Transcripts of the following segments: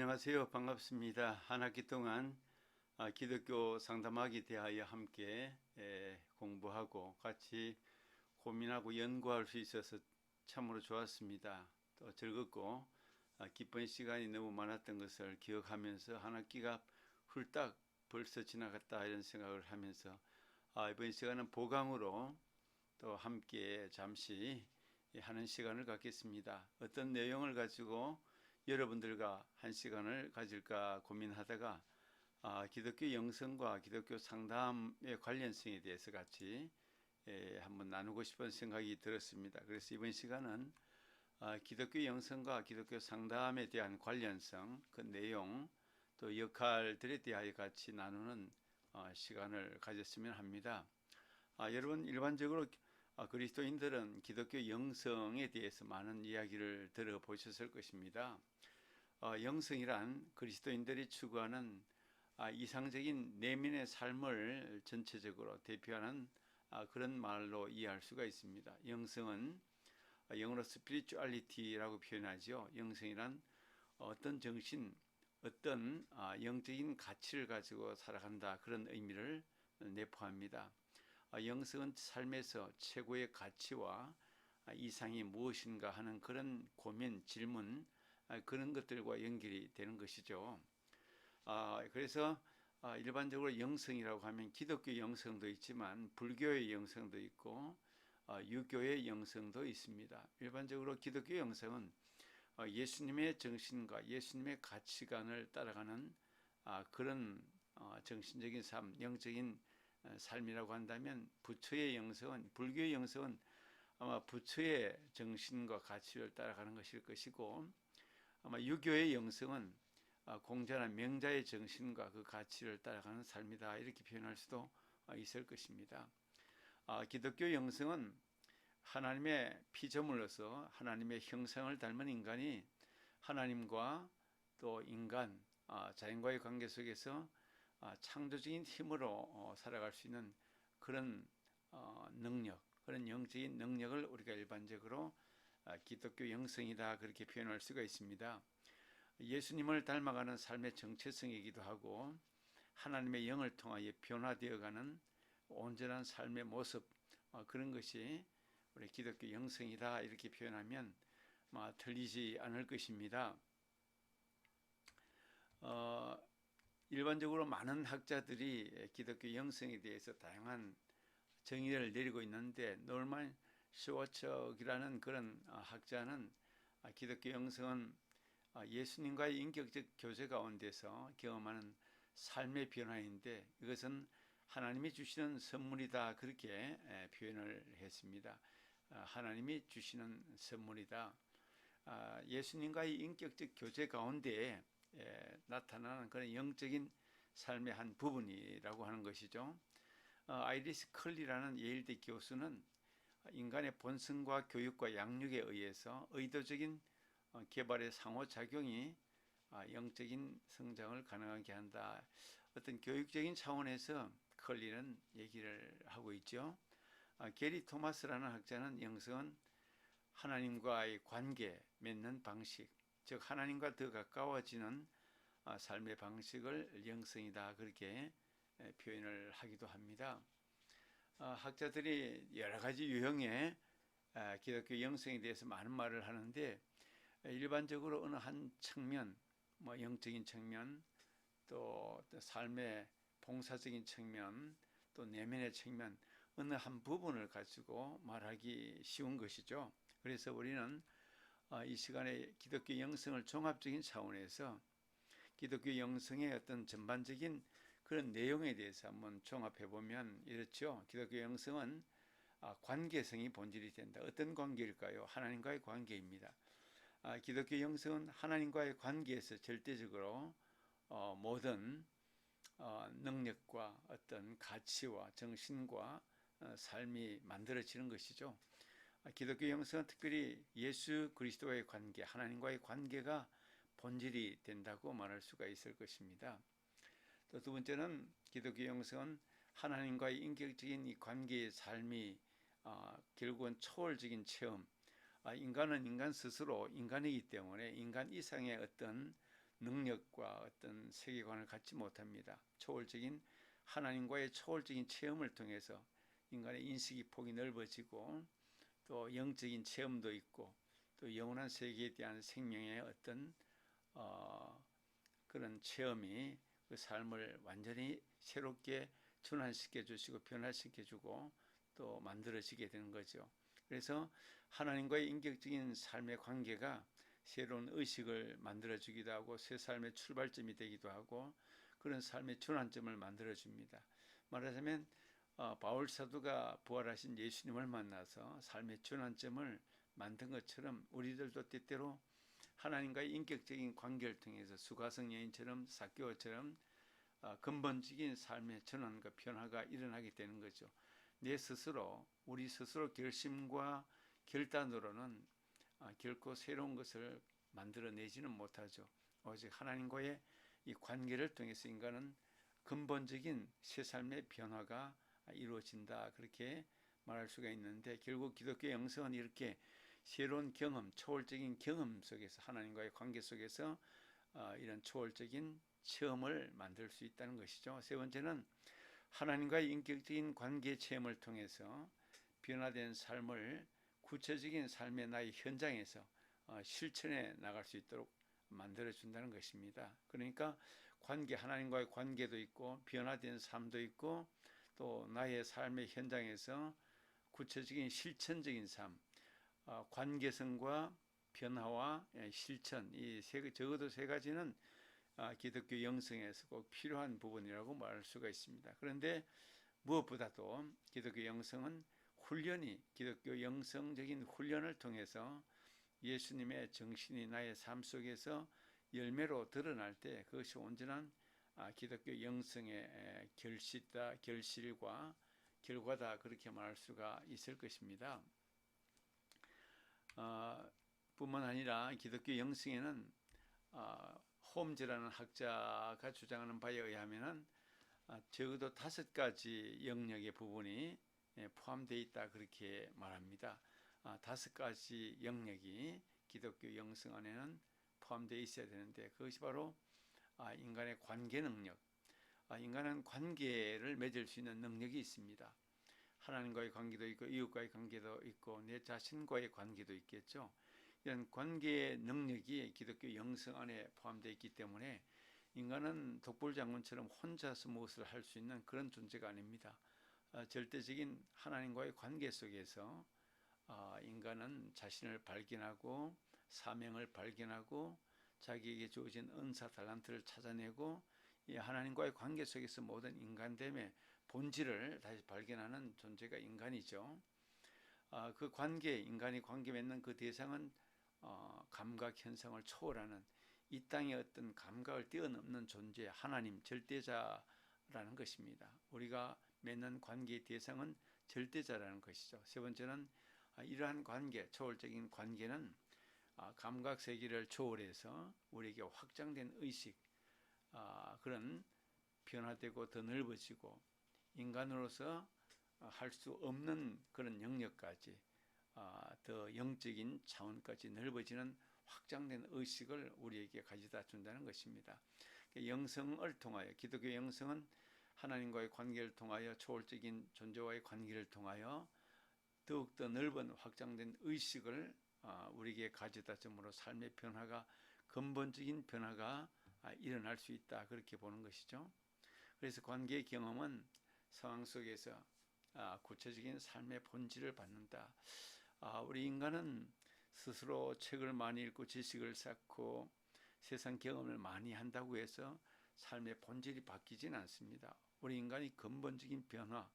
안녕하세요. 반갑습니다. 한 학기 동안 아, 기독교 상담하기 대하여 함께 에, 공부하고 같이 고민하고 연구할 수 있어서 참으로 좋았습니다. 또 즐겁고 아, 기쁜 시간이 너무 많았던 것을 기억하면서 한 학기가 훌딱 벌써 지나갔다 이런 생각을 하면서 아, 이번 시간은 보강으로 또 함께 잠시 하는 시간을 갖겠습니다. 어떤 내용을 가지고 여러분들과 한 시간을 가질까 고민하다가 아, 기독교 영성과 기독교 상담의 관련성에 대해서 같이 예, 한번 나누고 싶은 생각이 들었습니다. 그래서 이번 시간은 아, 기독교 영성과 기독교 상담에 대한 관련성, 그 내용, 또 역할들에 대하여 같이 나누는 어, 시간을 가졌으면 합니다. 아, 여러분 일반적으로 아, 그리스도인들은 기독교 영성에 대해서 많은 이야기를 들어보셨을 것입니다. 어, 영성이란 그리스도인들이 추구하는 아, 이상적인 내면의 삶을 전체적으로 대표하는 아, 그런 말로 이해할 수가 있습니다. 영성은 아, 영어로 spirituality라고 표현하죠. 영성이란 어떤 정신, 어떤 아, 영적인 가치를 가지고 살아간다 그런 의미를 내포합니다. 아, 영성은 삶에서 최고의 가치와 아, 이상이 무엇인가 하는 그런 고민, 질문 아, 그런 것들과 연결이 되는 것이죠. 아, 그래서 아, 일반적으로 영성이라고 하면 기독교 영성도 있지만 불교의 영성도 있고 아, 유교의 영성도 있습니다. 일반적으로 기독교 영성은 어, 예수님의 정신과 예수님의 가치관을 따라가는 아, 그런 어, 정신적인 삶, 영적인 어, 삶이라고 한다면 부처의 영성은 불교의 영성은 아마 부처의 정신과 가치를 따라가는 것일 것이고 아마 유교의 영성은 아, 공자나 명자의 정신과 그 가치를 따라가는 삶이다 이렇게 표현할 수도 아, 있을 것입니다. 아, 기독교 영성은 하나님의 피조물로서 하나님의 형상을 닮은 인간이 하나님과 또 인간, 자연과의 관계 속에서 창조적인 힘으로 어, 살아갈 수 있는 그런 어, 능력, 그런 영적인 능력을 우리가 일반적으로 기독교 영성이다 그렇게 표현할 수가 있습니다. 예수님을 닮아가는 삶의 정체성이기도 하고 하나님의 영을 통하여 변화되어가는 온전한 삶의 모습 어, 그런 것이 우리 기독교 영성이다 이렇게 표현하면 뭐 틀리지 않을 것입니다. 어, 일반적으로 많은 학자들이 기독교 영성에 대해서 다양한 정의를 내리고 있는데 노만 슈워처기라는 그런 어, 학자는 아, 기독교 영성은 아, 예수님과의 인격적 교제 가운데서 경험하는 삶의 변화인데 이것은 하나님이 주시는 선물이다 그렇게 표현을 했습니다. 아, 하나님이 주시는 선물이다. 예수님과의 인격적 교제 가운데 나타나는 그런 영적인 삶의 한 부분이라고 하는 것이죠. 어, 아이리스 컬리라는 예일대 교수는 인간의 본성과 교육과 양육에 의해서 의도적인 어, 개발의 상호작용이 아, 영적인 성장을 가능하게 한다. 어떤 교육적인 차원에서 컬리는 얘기를 하고 있죠. 아, 게리 토마스라는 학자는 영성은 하나님과의 관계 맺는 방식, 즉 하나님과 더 가까워지는 아, 삶의 방식을 영성이다 그렇게 표현을 하기도 합니다. 학자들이 여러 가지 유형의 기독교 영성에 대해서 많은 말을 하는데 일반적으로 어느 한 측면, 뭐 영적인 측면, 또 삶의 봉사적인 측면, 또 내면의 측면 어느 한 부분을 가지고 말하기 쉬운 것이죠. 그래서 우리는 어, 이 시간에 기독교 영성을 종합적인 차원에서 기독교 영성의 어떤 전반적인 그런 내용에 대해서 한번 종합해 보면 이렇죠. 기독교 영성은 아, 관계성이 본질이 된다. 어떤 관계일까요? 하나님과의 관계입니다. 아, 기독교 영성은 하나님과의 관계에서 절대적으로 어, 모든 어, 능력과 어떤 가치와 정신과 어, 삶이 만들어지는 것이죠. 아, 기독교 영성은 특별히 예수 그리스도와의 관계, 하나님과의 관계가 본질이 된다고 말할 수가 있을 것입니다. 또 두 번째는 기독교 영성은 하나님과의 인격적인 이 관계의 삶이 결국은 초월적인 체험, 아, 인간은 인간 스스로 인간이기 때문에 인간 이상의 어떤 능력과 어떤 세계관을 갖지 못합니다. 초월적인 하나님과의 초월적인 체험을 통해서 인간의 인식이 폭이 넓어지고 또 영적인 체험도 있고 또 영원한 세계에 대한 생명의 어떤 어, 그런 체험이 그 삶을 완전히 새롭게 전환시켜 주시고 변화시켜 주고 또 만들어지게 되는 거죠. 그래서 하나님과의 인격적인 삶의 관계가 새로운 의식을 만들어 주기도 하고 새 삶의 출발점이 되기도 하고 그런 삶의 전환점을 만들어 줍니다. 말하자면 어, 바울 사도가 부활하신 예수님을 만나서 삶의 전환점을 만든 것처럼 우리들도 때때로 하나님과의 인격적인 관계를 통해서 수가성 여인처럼 사교처럼 어, 근본적인 삶의 전환과 변화가 일어나게 되는 거죠. 내 스스로 우리 스스로 결심과 결단으로는 어, 결코 새로운 것을 만들어내지는 못하죠. 오직 하나님과의 이 관계를 통해서 인간은 근본적인 새 삶의 변화가 이루어진다 그렇게 말할 수가 있는데 결국 기독교 영성은 이렇게 새로운 경험, 초월적인 경험 속에서 하나님과의 관계 속에서 어, 이런 초월적인 체험을 만들 수 있다는 것이죠. 세 번째는 하나님과의 인격적인 관계 체험을 통해서 변화된 삶을 구체적인 삶의 나의 현장에서 어, 실천해 나갈 수 있도록 만들어 준다는 것입니다. 그러니까 관계 하나님과의 관계도 있고 변화된 삶도 있고 또 나의 삶의 현장에서 구체적인 실천적인 삶, 어, 관계성과 변화와 예, 실천 이 세, 적어도 세 가지는 아, 기독교 영성에서 꼭 필요한 부분이라고 말할 수가 있습니다. 그런데 무엇보다도 기독교 영성은 훈련이 기독교 영성적인 훈련을 통해서 예수님의 정신이 나의 삶 속에서 열매로 드러날 때 그것이 온전한 아, 기독교 영성의 결실다 결실과 결과다 그렇게 말할 수가 있을 것입니다. 어, 뿐만 아니라 기독교 영성에는 어, 홈즈라는 학자가 주장하는 바에 의하면은 어, 적어도 다섯 가지 영역의 부분이 예, 포함되어 있다 그렇게 말합니다. 아, 다섯 가지 영역이 기독교 영성 안에는 포함되어 있어야 되는데 그것이 바로 아, 인간의 관계 능력. 아, 인간은 관계를 맺을 수 있는 능력이 있습니다. 하나님과의 관계도 있고 이웃과의 관계도 있고 내 자신과의 관계도 있겠죠. 이런 관계의 능력이 기독교 영성 안에 포함되어 있기 때문에 인간은 독불장군처럼 혼자서 무엇을 할 수 있는 그런 존재가 아닙니다. 절대적인 하나님과의 관계 속에서 아, 인간은 자신을 발견하고 사명을 발견하고 자기에게 주어진 은사 달란트를 찾아내고 이 하나님과의 관계 속에서 모든 인간됨의 본질을 다시 발견하는 존재가 인간이죠. 아, 그 관계, 인간이 관계 맺는 그 대상은 어, 감각 현상을 초월하는 이 땅의 어떤 감각을 뛰어넘는 존재, 하나님, 절대자라는 것입니다. 우리가 맺는 관계의 대상은 절대자라는 것이죠. 세 번째는 아, 이러한 관계, 초월적인 관계는 아, 감각 세계를 초월해서 우리에게 확장된 의식, 아, 그런 변화되고 더 넓어지고 인간으로서 할 수 없는 그런 영역까지 더 영적인 차원까지 넓어지는 확장된 의식을 우리에게 가져다 준다는 것입니다. 그러니까 영성을 통하여 기독교 영성은 하나님과의 관계를 통하여 초월적인 존재와의 관계를 통하여 더욱더 넓은 확장된 의식을 아, 우리에게 가져다 줌으로 삶의 변화가 근본적인 변화가 아, 일어날 수 있다 그렇게 보는 것이죠. 그래서 관계 경험은 상황 속에서 아, 구체적인 삶의 본질을 받는다. 우리 인간은 스스로 책을 많이 읽고 지식을 쌓고 세상 경험을 많이 한다고 해서 삶의 본질이 바뀌진 않습니다. 우리 인간이 근본적인 변화,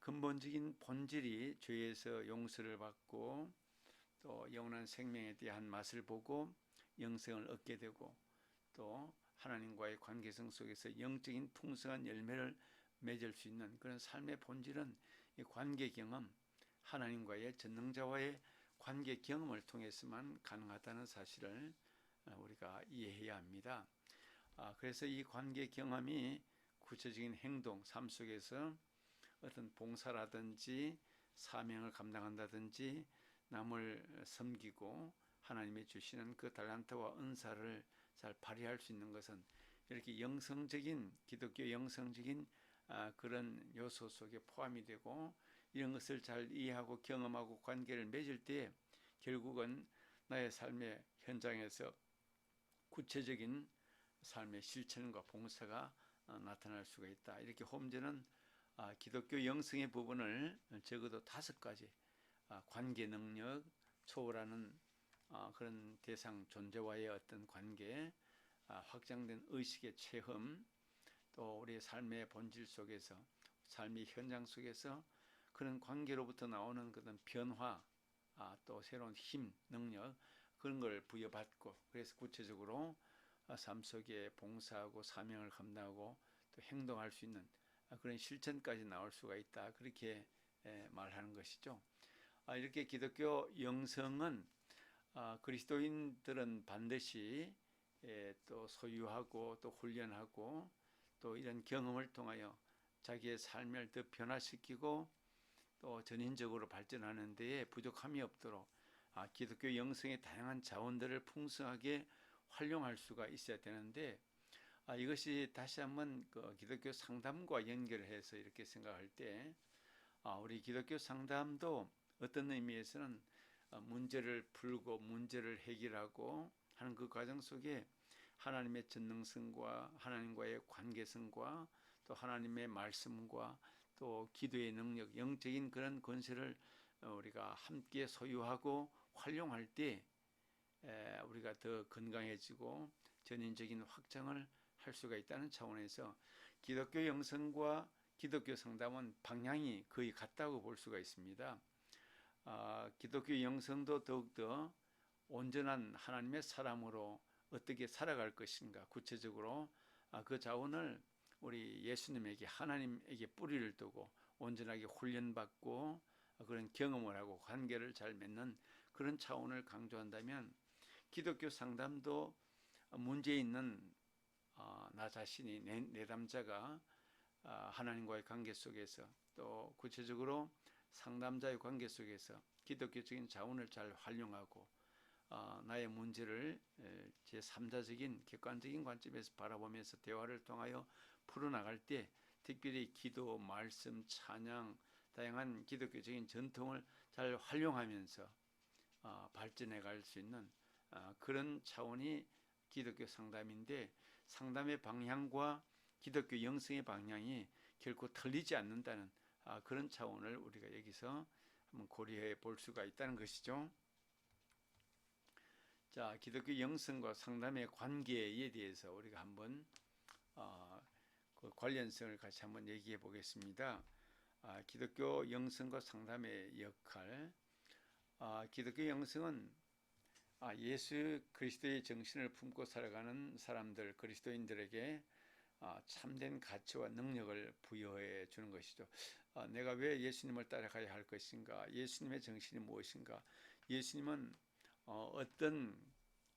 근본적인 본질이 죄에서 용서를 받고 또 영원한 생명에 대한 맛을 보고 영생을 얻게 되고 또 하나님과의 관계성 속에서 영적인 풍성한 열매를 맺을 수 있는 그런 삶의 본질은 이 관계 경험, 하나님과의 전능자와의 관계 경험을 통해서만 가능하다는 사실을 우리가 이해해야 합니다. 아, 그래서 이 관계 경험이 구체적인 행동, 삶 속에서 어떤 봉사라든지 사명을 감당한다든지 남을 섬기고 하나님의 주시는 그 달란트와 은사를 잘 발휘할 수 있는 것은 이렇게 영성적인 기독교 영성적인 아, 그런 요소 속에 포함이 되고 이런 것을 잘 이해하고 경험하고 관계를 맺을 때 결국은 나의 삶의 현장에서 구체적인 삶의 실천과 봉사가 어, 나타날 수가 있다. 이렇게 홈즈는 아, 기독교 영성의 부분을 적어도 다섯 가지 아, 관계 능력, 초월하는 아, 그런 대상 존재와의 어떤 관계, 아, 확장된 의식의 체험, 또 우리의 삶의 본질 속에서 삶의 현장 속에서 그런 관계로부터 나오는 그런 변화, 아, 또 새로운 힘, 능력 그런 걸 부여받고 그래서 구체적으로 아, 삶 속에 봉사하고 사명을 감당하고 또 행동할 수 있는 아, 그런 실천까지 나올 수가 있다 그렇게 에, 말하는 것이죠. 아, 이렇게 기독교 영성은 아, 그리스도인들은 반드시 에, 또 소유하고 또 훈련하고 또 이런 경험을 통하여 자기의 삶을 더 변화시키고 또 전인적으로 발전하는 데에 부족함이 없도록 아, 기독교 영성의 다양한 자원들을 풍성하게 활용할 수가 있어야 되는데 아, 이것이 다시 한번 그 기독교 상담과 연결해서 이렇게 생각할 때 아, 우리 기독교 상담도 어떤 의미에서는 어, 문제를 풀고 문제를 해결하고 하는 그 과정 속에 하나님의 전능성과 하나님과의 관계성과 또 하나님의 말씀과 또 기도의 능력, 영적인 그런 권세를 어, 우리가 함께 소유하고 활용할 때 에, 우리가 더 건강해지고 전인적인 확장을 할 수가 있다는 차원에서 기독교 영성과 기독교 상담은 방향이 거의 같다고 볼 수가 있습니다. 아, 기독교 영성도 더욱더 온전한 하나님의 사람으로 어떻게 살아갈 것인가 구체적으로 아, 그 자원을 우리 예수님에게 하나님에게 뿌리를 두고 온전하게 훈련받고 그런 경험을 하고 관계를 잘 맺는 그런 차원을 강조한다면 기독교 상담도 문제 있는 어, 나 자신이 내, 내담자가 어, 하나님과의 관계 속에서 또 구체적으로 상담자의 관계 속에서 기독교적인 자원을 잘 활용하고 어, 나의 문제를 제 3자적인 객관적인 관점에서 바라보면서 대화를 통하여 풀어나갈 때 특별히 기도, 말씀, 찬양, 다양한 기독교적인 전통을 잘 활용하면서 어, 발전해 갈 수 있는 어, 그런 차원이 기독교 상담인데 상담의 방향과 기독교 영성의 방향이 결코 틀리지 않는다는 아, 그런 차원을 우리가 여기서 한번 고려해 볼 수가 있다는 것이죠. 자, 기독교 영성과 상담의 관계에 대해서 우리가 한번 어, 그 관련성을 같이 한번 얘기해 보겠습니다. 아, 기독교 영성과 상담의 역할. 아, 기독교 영성은 아, 예수 그리스도의 정신을 품고 살아가는 사람들, 그리스도인들에게 아, 참된 가치와 능력을 부여해 주는 것이죠. 아, 내가 왜 예수님을 따라가야 할 것인가? 예수님의 정신이 무엇인가? 예수님은 어, 어떤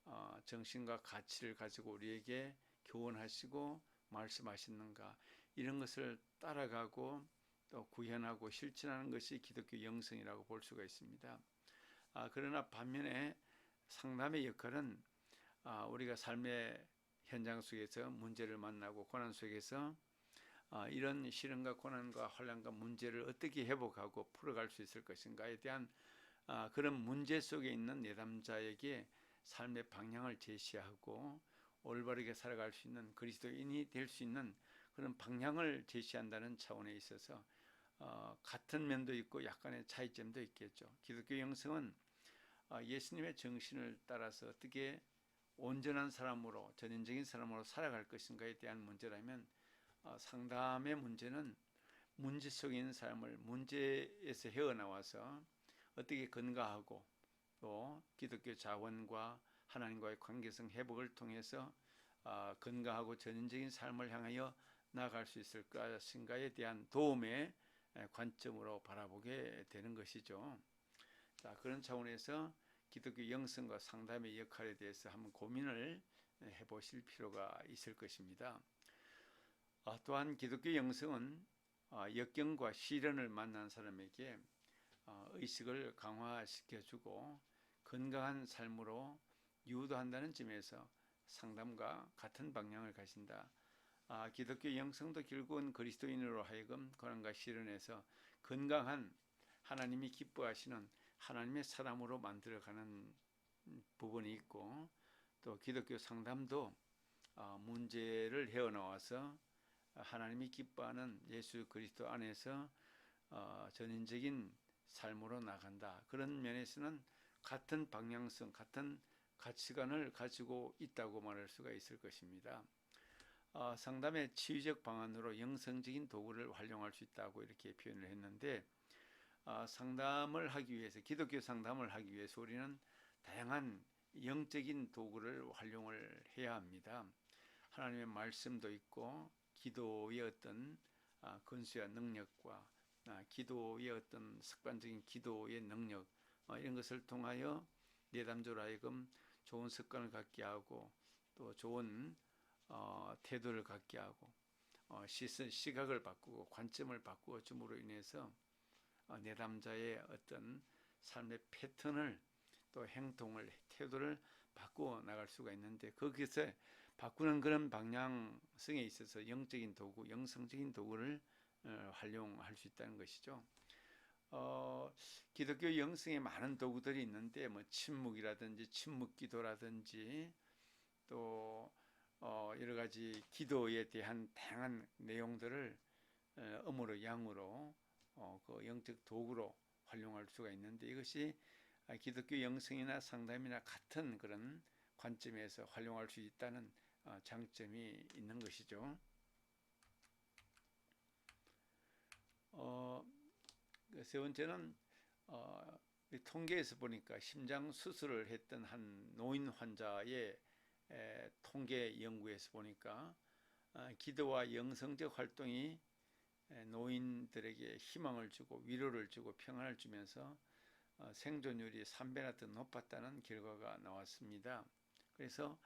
어, 정신과 가치를 가지고 우리에게 교훈하시고 말씀하시는가? 이런 것을 따라가고 또 구현하고 실천하는 것이 기독교 영성이라고 볼 수가 있습니다. 아, 그러나 반면에 상담의 역할은 아, 우리가 삶의 현장 속에서 문제를 만나고 고난 속에서 아, 이런 시련과 고난과 환란과 문제를 어떻게 회복하고 풀어갈 수 있을 것인가에 대한 아, 그런 문제 속에 있는 내담자에게 삶의 방향을 제시하고 올바르게 살아갈 수 있는 그리스도인이 될 수 있는 그런 방향을 제시한다는 차원에 있어서 어, 같은 면도 있고 약간의 차이점도 있겠죠. 기독교 영성은 어, 예수님의 정신을 따라서 어떻게 온전한 사람으로 전인적인 사람으로 살아갈 것인가에 대한 문제라면 어, 상담의 문제는 문제 속에 있는 사람을 문제에서 헤어나와서 어떻게 건강하고 또 기독교 자원과 하나님과의 관계성 회복을 통해서 어, 건강하고 전인적인 삶을 향하여 나아갈 수 있을 것인가에 대한 도움의 관점으로 바라보게 되는 것이죠. 자, 그런 차원에서 기독교 영성과 상담의 역할에 대해서 한번 고민을 해 보실 필요가 있을 것입니다. 아, 또한 기독교 영성은 아, 역경과 시련을 만난 사람에게 아, 의식을 강화시켜주고 건강한 삶으로 유도한다는 점에서 상담과 같은 방향을 가신다. 아, 기독교 영성도 결국은 그리스도인으로 하여금 고난과 시련에서 건강한 하나님이 기뻐하시는 하나님의 사람으로 만들어가는 부분이 있고 또 기독교 상담도 어, 문제를 헤어나와서 하나님이 기뻐하는 예수 그리스도 안에서 어, 전인적인 삶으로 나간다. 그런 면에서는 같은 방향성, 같은 가치관을 가지고 있다고 말할 수가 있을 것입니다. 어, 상담의 치유적 방안으로 영성적인 도구를 활용할 수 있다고 이렇게 표현을 했는데 어, 상담을 하기 위해서 기독교 상담을 하기 위해서 우리는 다양한 영적인 도구를 활용을 해야 합니다. 하나님의 말씀도 있고 기도의 어떤 아, 근수와 능력과 아, 기도의 어떤 습관적인 기도의 능력 어, 이런 것을 통하여 내담조로 하여금 좋은 습관을 갖게 하고 또 좋은 어, 태도를 갖게 하고 어, 시선, 시각을 바꾸고 관점을 바꾸어 줌으로 인해서 어, 내담자의 어떤 삶의 패턴을 또 행동을 태도를 바꾸어 나갈 수가 있는데 거기서 바꾸는 그런 방향성에 있어서 영적인 도구, 영성적인 도구를 어, 활용할 수 있다는 것이죠. 어, 기독교 영성에 많은 도구들이 있는데 뭐 침묵이라든지 침묵 기도라든지 또 어, 여러 가지 기도에 대한 다양한 내용들을 어, 음으로 양으로 어, 그 영적 도구로 활용할 수가 있는데 이것이 기독교 영성이나 상담이나 같은 그런 관점에서 활용할 수 있다는 어, 장점이 있는 것이죠. 어, 그세 번째는 어, 통계에서 보니까 심장 수술을 했던 한 노인 환자의 에, 통계 연구에서 보니까 어, 기도와 영성적 활동이 에, 노인들에게 희망을 주고 위로를 주고 평안을 주면서 어, 생존율이 3배나 더 높았다는 결과가 나왔습니다. 그래서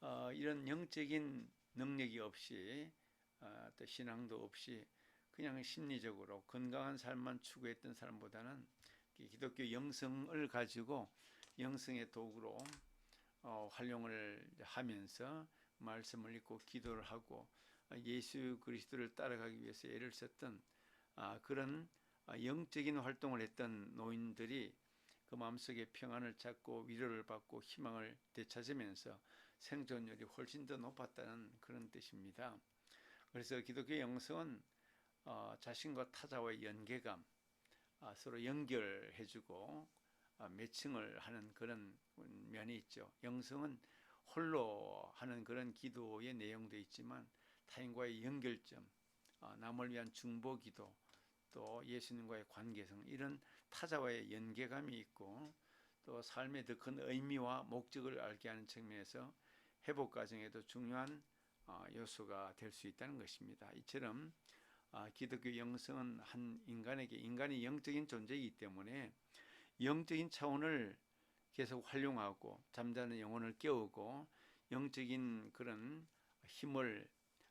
어, 이런 영적인 능력이 없이 어, 또 신앙도 없이 그냥 심리적으로 건강한 삶만 추구했던 사람보다는 기독교 영성을 가지고 영성의 도구로 어, 활용을 하면서 말씀을 읽고 기도를 하고 예수 그리스도를 따라가기 위해서 애를 썼던 아, 그런 영적인 활동을 했던 노인들이 그 마음속에 평안을 찾고 위로를 받고 희망을 되찾으면서 생존율이 훨씬 더 높았다는 그런 뜻입니다. 그래서 기독교 영성은 어, 자신과 타자와의 연계감, 어, 서로 연결해주고 어, 매칭을 하는 그런 면이 있죠. 영성은 홀로 하는 그런 기도의 내용도 있지만 타인과의 연결점, 어, 남을 위한 중보기도, 또 예수님과의 관계성 이런 타자와의 연계감이 있고 또 삶의 더 큰 의미와 목적을 알게 하는 측면에서 회복 과정에도 중요한 어, 요소가 될 수 있다는 것입니다. 이처럼 아, 기독교 영성은 한 인간에게 인간이 영적인 존재이기 때문에 영적인 차원을 계속 활용하고 잠자는 영혼을 깨우고 영적인 그런 힘을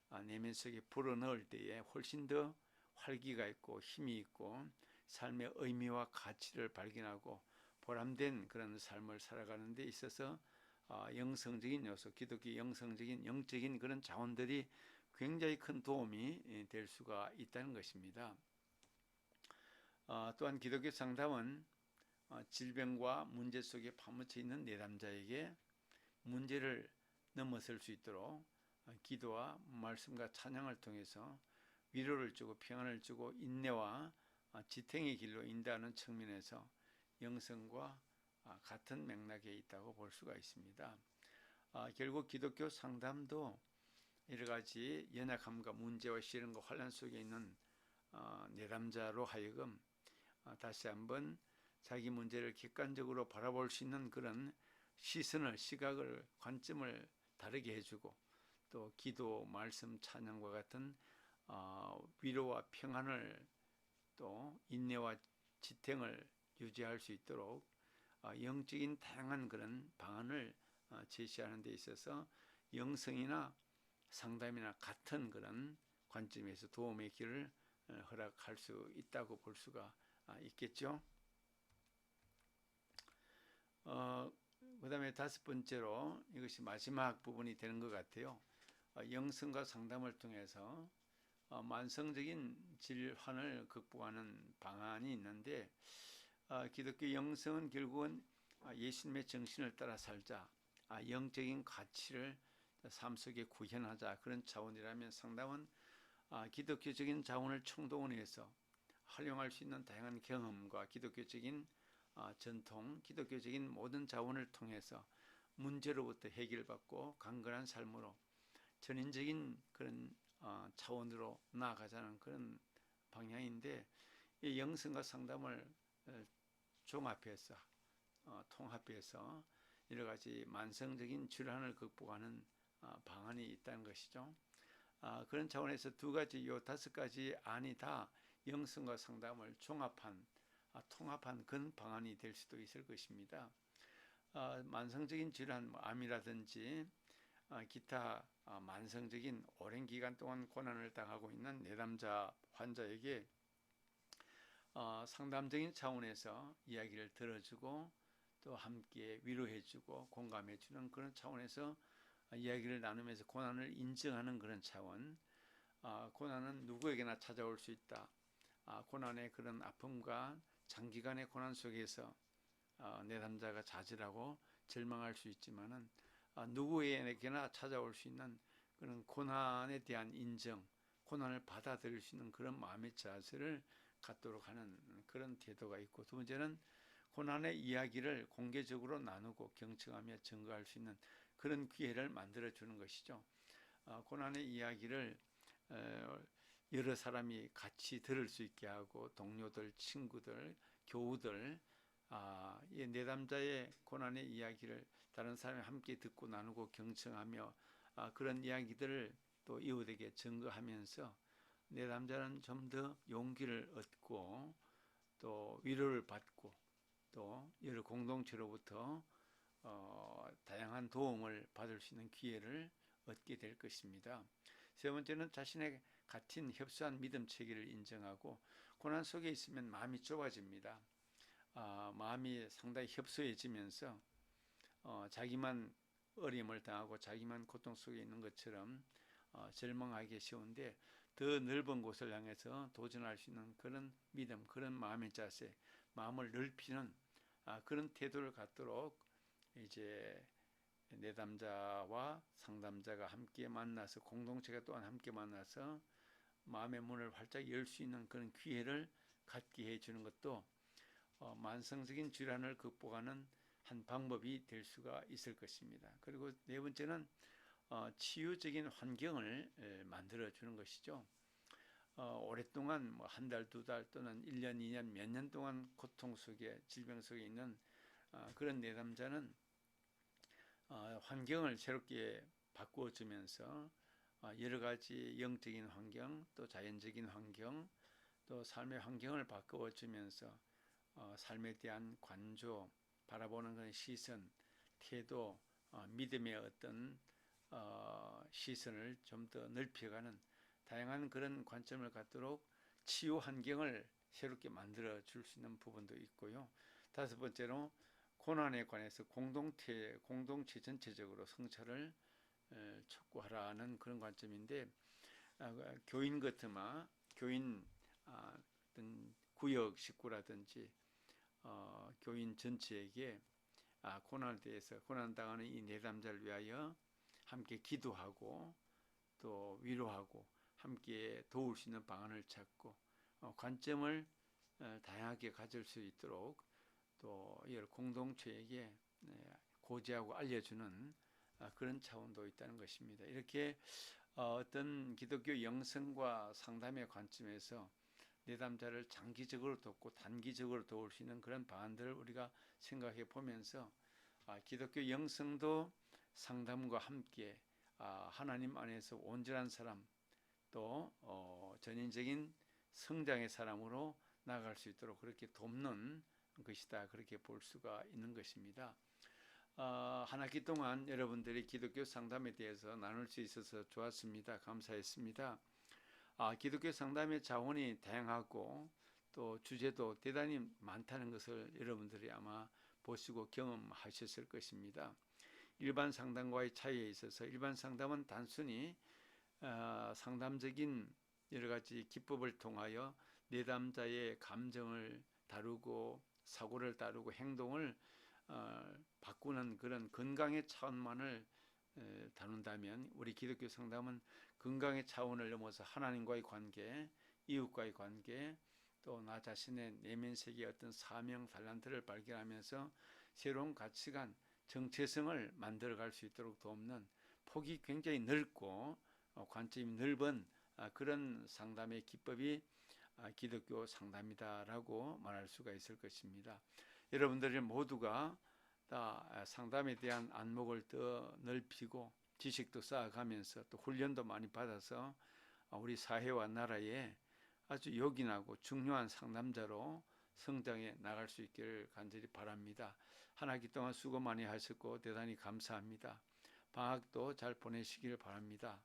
아, 내면 속에 불어넣을 때에 훨씬 더 활기가 있고 힘이 있고 삶의 의미와 가치를 발견하고 보람된 그런 삶을 살아가는 데 있어서 어, 영성적인 요소, 기독교 영성적인 영적인 그런 자원들이 굉장히 큰 도움이 예, 될 수가 있다는 것입니다. 어, 또한 기독교 상담은 어, 질병과 문제 속에 파묻혀 있는 내담자에게 문제를 넘어설 수 있도록 기도와 말씀과 찬양을 통해서 위로를 주고 평안을 주고 인내와 지탱의 길로 인도하는 측면에서 영성과 아, 같은 맥락에 있다고 볼 수가 있습니다. 아, 결국 기독교 상담도 여러 가지 연약함과 문제와 시련과 환란 속에 있는 어, 내담자로 하여금 어, 다시 한번 자기 문제를 객관적으로 바라볼 수 있는 그런 시선을 시각을 관점을 다르게 해주고 또 기도 말씀 찬양과 같은 어, 위로와 평안을 또 인내와 지탱을 유지할 수 있도록 어, 영적인 다양한 그런 방안을 어, 제시하는 데 있어서 영성이나 상담이나 같은 그런 관점에서 도움의 길을 어, 허락할 수 있다고 볼 수가 아, 있겠죠. 어, 그 다음에 다섯 번째로 이것이 마지막 부분이 되는 것 같아요. 어, 영성과 상담을 통해서 어, 만성적인 질환을 극복하는 방안이 있는데 어, 기독교 영성은 결국은 아, 예수님의 정신을 따라 살자, 아, 영적인 가치를 삶 속에 구현하자. 그런 차원이라면 상담은 아, 기독교적인 자원을 총동원해서 활용할 수 있는 다양한 경험과 기독교적인 아, 전통, 기독교적인 모든 자원을 통해서 문제로부터 해결받고 강건한 삶으로 전인적인 그런 어, 차원으로 나아가자는 그런 방향인데 이 영성과 상담을 어, 종합해서 어, 통합해서 여러 가지 만성적인 질환을 극복하는 어, 방안이 있다는 것이죠. 아, 그런 차원에서 두 가지, 요 다섯 가지 안이 다 영성과 상담을 종합한, 아, 통합한 근 방안이 될 수도 있을 것입니다. 아, 만성적인 질환, 뭐 암이라든지 아, 기타 아, 만성적인 오랜 기간 동안 고난을 당하고 있는 내담자 환자에게 어, 상담적인 차원에서 이야기를 들어주고 또 함께 위로해주고 공감해주는 그런 차원에서 이야기를 나누면서 고난을 인정하는 그런 차원. 아, 고난은 누구에게나 찾아올 수 있다. 아, 고난의 그런 아픔과 장기간의 고난 속에서 아, 내담자가 좌절하고 절망할 수 있지만은 아, 누구에게나 찾아올 수 있는 그런 고난에 대한 인정, 고난을 받아들일 수 있는 그런 마음의 자세를 갖도록 하는 그런 태도가 있고 두 번째는 고난의 이야기를 공개적으로 나누고 경청하며 증거할 수 있는 그런 기회를 만들어 주는 것이죠. 아, 고난의 이야기를 어, 여러 사람이 같이 들을 수 있게 하고 동료들, 친구들, 교우들 아, 이 내담자의 고난의 이야기를 다른 사람이 함께 듣고 나누고 경청하며 아, 그런 이야기들을 또 이웃에게 증거하면서 내담자는 좀 더 용기를 얻고 또 위로를 받고 또 여러 공동체로부터 어, 다양한 도움을 받을 수 있는 기회를 얻게 될 것입니다. 세 번째는 자신의 같은 협소한 믿음 체계를 인정하고 고난 속에 있으면 마음이 좁아집니다. 아, 마음이 상당히 협소해지면서 어, 자기만 어려움을 당하고 자기만 고통 속에 있는 것처럼 어, 절망하기 쉬운데 더 넓은 곳을 향해서 도전할 수 있는 그런 믿음, 그런 마음의 자세, 마음을 넓히는 아, 그런 태도를 갖도록 이제 내담자와 상담자가 함께 만나서 공동체가 또한 함께 만나서 마음의 문을 활짝 열 수 있는 그런 기회를 갖게 해주는 것도 어, 만성적인 질환을 극복하는 한 방법이 될 수가 있을 것입니다. 그리고 네 번째는 어, 치유적인 환경을 에, 만들어 주는 것이죠. 어, 오랫동안 뭐 한 달, 두 달 또는 1년, 2년, 몇 년 동안 고통 속에 질병 속에 있는 어, 그런 내담자는 어, 환경을 새롭게 바꾸어 주면서 어, 여러 가지 영적인 환경, 또 자연적인 환경, 또 삶의 환경을 바꾸어 주면서 어, 삶에 대한 관조, 바라보는 그런 시선, 태도, 어, 믿음의 어떤 어, 시선을 좀 더 넓혀가는 다양한 그런 관점을 갖도록 치유 환경을 새롭게 만들어 줄 수 있는 부분도 있고요. 다섯 번째로 고난에 관해서 공동체 공동체 전체적으로 성찰을 에, 촉구하라는 그런 관점인데 아, 교인 같으마 교인 아, 어떤 구역 식구라든지 어, 교인 전체에게 아, 고난에 대해서 고난 당하는 이 내담자를 위하여 함께 기도하고 또 위로하고 함께 도울 수 있는 방안을 찾고 어, 관점을 어, 다양하게 가질 수 있도록 또 여러 공동체에게 네, 고지하고 알려주는 아, 그런 차원도 있다는 것입니다. 이렇게 어, 어떤 기독교 영성과 상담의 관점에서 내담자를 장기적으로 돕고 단기적으로 도울 수 있는 그런 방안들을 우리가 생각해 보면서 아, 기독교 영성도 상담과 함께 아, 하나님 안에서 온전한 사람 또 어, 전인적인 성장의 사람으로 나아갈 수 있도록 그렇게 돕는 것이다 그렇게 볼 수가 있는 것입니다. 어, 한 학기 동안 여러분들이 기독교 상담에 대해서 나눌 수 있어서 좋았습니다. 감사했습니다. 아, 기독교 상담의 자원이 다양하고 또 주제도 대단히 많다는 것을 여러분들이 아마 보시고 경험하셨을 것입니다. 일반 상담과의 차이에 있어서 일반 상담은 단순히 어, 상담적인 여러 가지 기법을 통하여 내담자의 감정을 다루고 사고를 다루고 행동을 어, 바꾸는 그런 건강의 차원만을 에, 다룬다면 우리 기독교 상담은 건강의 차원을 넘어서 하나님과의 관계, 이웃과의 관계, 또 나 자신의 내면 세계의 어떤 사명 달란트를 발견하면서 새로운 가치관, 정체성을 만들어갈 수 있도록 돕는 폭이 굉장히 넓고 어, 관점이 넓은 아, 그런 상담의 기법이 아, 기독교 상담이다라고 말할 수가 있을 것입니다. 여러분들 모두가 다 아, 상담에 대한 안목을 더 넓히고 지식도 쌓아가면서 또 훈련도 많이 받아서 아, 우리 사회와 나라에 아주 요긴하고 중요한 상담자로 성장해 나갈 수 있기를 간절히 바랍니다. 한 학기 동안 수고 많이 하셨고 대단히 감사합니다. 방학도 잘 보내시기를 바랍니다.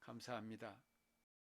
감사합니다.